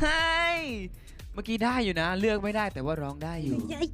เฮ้ยเมื่อกี้ได้อยู่นะ เลือกไม่ได้แต่ว่าร้องได้อยู่ฮ้